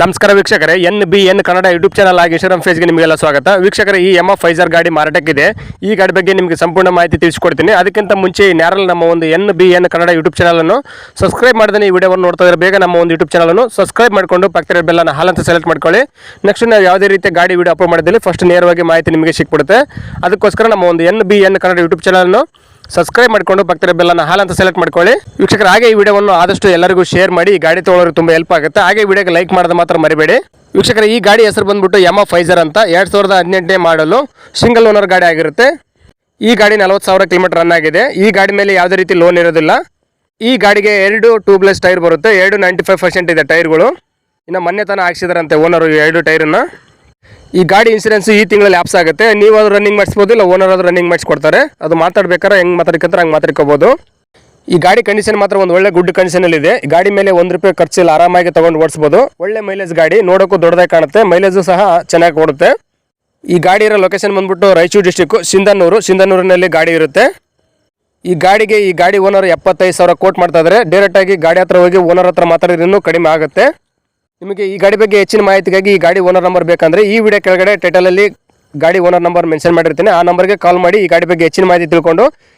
ನಮಸ್ಕಾರ ವೀಕ್ಷಕರೇ, N B N Kannada YouTube channel ಆಗಿ ಇನ್ಸ್ಟಾಗ್ರಾಮ್ ಫೇಸ್ಗೆ ನಿಮಗೆಲ್ಲ ಸ್ವಾಗತ. ವೀಕ್ಷಕರೇ, ಈ ಎಂ ಎಫ್ ಫೈಸರ್ ಗಾಡಿ ಮಾರಾಟಕ್ಕಿದೆ. ಈ ಗಾಡಿ ಬಗ್ಗೆ ನಿಮಗೆ ಸಂಪೂರ್ಣ ಮಾಹಿತಿ ತಿಳಿಸ್ಕೊಡ್ತೀನಿ. ಅದಕ್ಕಿಂತ ಮುಂಚೆ ನ್ಯಾರಲ್ ನಮ್ಮ ಒಂದು N B N Kannada YouTube ಚಾನಲನ್ನು ಸಬ್ಸ್ಕ್ರೈಬ್ ಮಾಡಿದ್ರೆ ಈ ವಿಡಿಯೋವನ್ನು ನೋಡ್ತಾ ಇದ್ರೆ ಬೇಗ ನಮ್ಮ ಒಂದು ಯೂಟ್ಯೂಬ್ ಚಾನಲನ್ನು ಸಬ್ಸ್ಕ್ರೈಬ್ ಮಾಡಿಕೊಂಡು ಪಕ್ಕದ ಬೆಲ್ಲನ ಹಾಲಂತ ಸೆಲೆಕ್ಟ್ ಮಾಡ್ಕೊಳ್ಳಿ. ನೆಕ್ಸ್ಟ್ ನಾವು ಯಾವುದೇ ರೀತಿಯ ಗಾಡಿ ವಿಡಿಯೋ ಅಪ್ಲೋಡ್ ಮಾಡಿದಲ್ಲಿ. ಫಸ್ಟ್ ನೇರವಾಗಿ ಮಾಹಿತಿ ನಿಮಗೆ ಸಿಕ್ಬಿಡುತ್ತೆ. ಅದಕ್ಕೋಸ್ಕರ ನಮ್ಮ ಒಂದು N B N Kannada YouTube ಚಾನಲನ್ನು ಸಬ್ಸ್ಕ್ರೈಬ್ ಮಾಡ್ಕೊಂಡು ಭಕ್ತರ ಬೆಲ್ಲನ ಹಾಲ್ ಅಂತ ಸೆಲೆಕ್ಟ್ ಮಾಡ್ಕೊಳ್ಳಿ. ವೀಕ್ಷಕರ, ಹಾಗೆ ಈ ವಿಡಿಯೋವನ್ನು ಆದಷ್ಟು ಎಲ್ಲರಿಗೂ ಶೇರ್ ಮಾಡಿ ಗಾಡಿ ತೊಗೊಳೋರು ತುಂಬ ಹೆಲ್ಪ್ ಆಗುತ್ತೆ. ಹಾಗೆ ವಿಡಿಯೋಗೆ ಲೈಕ್ ಮಾಡೋದು ಮಾತ್ರ ಮರಿಬೇಡಿ. ವೀಕ್ಷಕರ, ಈ ಗಾಡಿ ಹೆಸರು ಬಂದ್ಬಿಟ್ಟು ಯಮ ಫೈಜರ್ ಅಂತ ಎರಡು ಸಾವಿರದ ಹದಿನೆಂಟನೇ ಮಾಡಲು ಸಿಂಗಲ್ ಓನರ್ ಗಾಡಿ ಆಗಿರುತ್ತೆ. ಈ ಗಾಡಿ ನಲವತ್ತು ಸಾವಿರ ಕಿಲೋಮೀಟರ್ ರನ್ ಆಗಿದೆ. ಈ ಗಾಡಿ ಮೇಲೆ ಯಾವುದೇ ರೀತಿ ಲೋನ್ ಇರೋದಿಲ್ಲ. ಈ ಗಾಡಿಗೆ ಎರಡು ಟ್ಯೂಬ್ಲೆಸ್ ಟೈರ್ ಬರುತ್ತೆ. ಎರಡು ನೈಂಟಿ ಫೈವ್ ಪರ್ಸೆಂಟ್ ಇದೆ ಟೈರ್ಗಳು ಇನ್ನು ಮೊನ್ನೆ ತನಕ ಹಾಕ್ಸಿದಾರಂತೆ ಓನರು ಎರಡು ಟೈರನ್ನ ಈ ಗಾಡಿ ಇನ್ಸೂರೆನ್ಸ್ ಈ ತಿಂಗಳಲ್ಲಿ ಆಪ್ಸ್ ಆಗುತ್ತೆ. ನೀವು ಅದು ರನ್ನಿಂಗ್ ಮಾಡಿಸ್ಬೋದು, ಇಲ್ಲ ಓನರ್ ಅದು ರನ್ನಿಂಗ್ ಮಾಡಿಸ್ಕೊಡ್ತಾರೆ. ಅದು ಮಾತಾಡ್ಬೇಕಾದ್ರೆ ಹೆಂಗೆ ಮಾತಾಡ್ಕೊಂತಾರೆ ಹಂಗೆ ಮಾತಾಡ್ಕೋಬೋದು. ಈ ಗಾಡಿ ಕಂಡೀಷನ್ ಮಾತ್ರ ಒಂದು ಒಳ್ಳೆ ಗುಡ್ ಕಂಡೀಷನ್ ಅಲ್ಲಿ ಇದೆ. ಗಾಡಿ ಮೇಲೆ ಒಂದು ರೂಪಾಯಿ ಖರ್ಚಿಲ್ಲ, ಆರಾಮಾಗಿ ತಗೊಂಡು ಓಡಿಸಬಹುದು ಒಳ್ಳೆ ಮೈಲೇಜ್ ಗಾಡಿ, ನೋಡೋಕ್ಕೂ ದೊಡ್ಡದಾಗಿ ಕಾಣುತ್ತೆ. ಮೈಲೇಜು ಸಹ ಚೆನ್ನಾಗಿ ಕೊಡುತ್ತೆ ಈ ಗಾಡಿ ಇರೋ ಲೊಕೇಶನ್ ಬಂದ್ಬಿಟ್ಟು ರಾಯಚೂರು ಡಿಸ್ಟಿಕ್ ಸಿಂಧನೂರು. ಸಿಂಧನೂರಿನಲ್ಲಿ ಗಾಡಿ ಇರುತ್ತೆ. ಈ ಗಾಡಿಗೆ ಈ ಗಾಡಿ ಓನರ್ ಎಪ್ಪತ್ತೈದು ಸಾವಿರ ಕೋಟ್ ಮಾಡ್ತಾ ಇದ್ದಾರೆ ಡೈರೆಕ್ಟ್ ಆಗಿ ಗಾಡಿ ಹತ್ರ ಹೋಗಿ ಓನರ್ ಹತ್ರ ಮಾತಾಡಿದ್ರೂ ಕಡಿಮೆ ಆಗುತ್ತೆ. ನಿಮಗೆ ಈ ಗಾಡಿ ಬಗ್ಗೆ ಹೆಚ್ಚಿನ ಮಾಹಿತಿಗಾಗಿ ಈ ಗಾಡಿ ಓನರ್ ನಂಬರ್ ಬೇಕಂದ್ರೆ ಈ ವಿಡಿಯೋ ಕೆಳಗಡೆ ಟೈಟಲಲ್ಲಿ ಗಾಡಿ ಓನರ್ ನಂಬರ್ ಮೆನ್ಷನ್ ಮಾಡಿರ್ತೀನಿ. ಆ ನಂಬರ್ಗೆ ಕಾಲ್ ಮಾಡಿ ಈ ಗಾಡಿ ಬಗ್ಗೆ ಹೆಚ್ಚಿನ ಮಾಹಿತಿ ತಿಳ್ಕೊಂಡು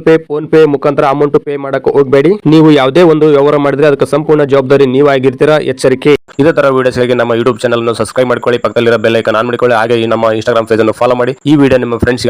ಗೂಗಲ್ ಪೇ, ಫೋನ್ ಪೇ ಮುಖಾಂತರ ಅಮೌಂಟ್ ಪೇ ಮಾಡಕ್ ಹೋಗಬೇಡಿ. ನೀವು ಯಾವುದೇ ಒಂದು ವ್ಯವಹಾರ ಮಾಡಿದ್ರೆ ಅದಕ್ಕೆ ಸಂಪೂರ್ಣ ಜವಾಬ್ದಾರಿ ನೀವಾಗಿರ್ತೀರಾ ಎಚ್ಚರಿಕೆ. ಇದೇ ತರ ವಿಡಿಯೋಸ್ಗಾಗಿ ನಮ್ಮ ಯೂಟ್ಯೂಬ್ ಚಾನಲ್ ಅನ್ನು ಸಬ್ಸ್ಕ್ರೈಬ್ ಮಾಡ್ಕೊಳ್ಳಿ. ಪಕ್ಕದಲ್ಲಿರೋ ಬೆಲ್ ಐಕನ್ ಆನ್ ಮಾಡಿಕೊಳ್ಳಿ. ಹಾಗೆ ನಮ್ಮ ಇನ್ಸ್ಟಾಗ್ರಾಮ್ ಪೇಜ್ ಅನ್ನು ಫಾಲೋ ಮಾಡಿ. ಈ ವಿಡಿಯೋ ನಿಮ್ಮ ಫ್ರೆಂಡ್ಸ್ಗೆಲ್ಲ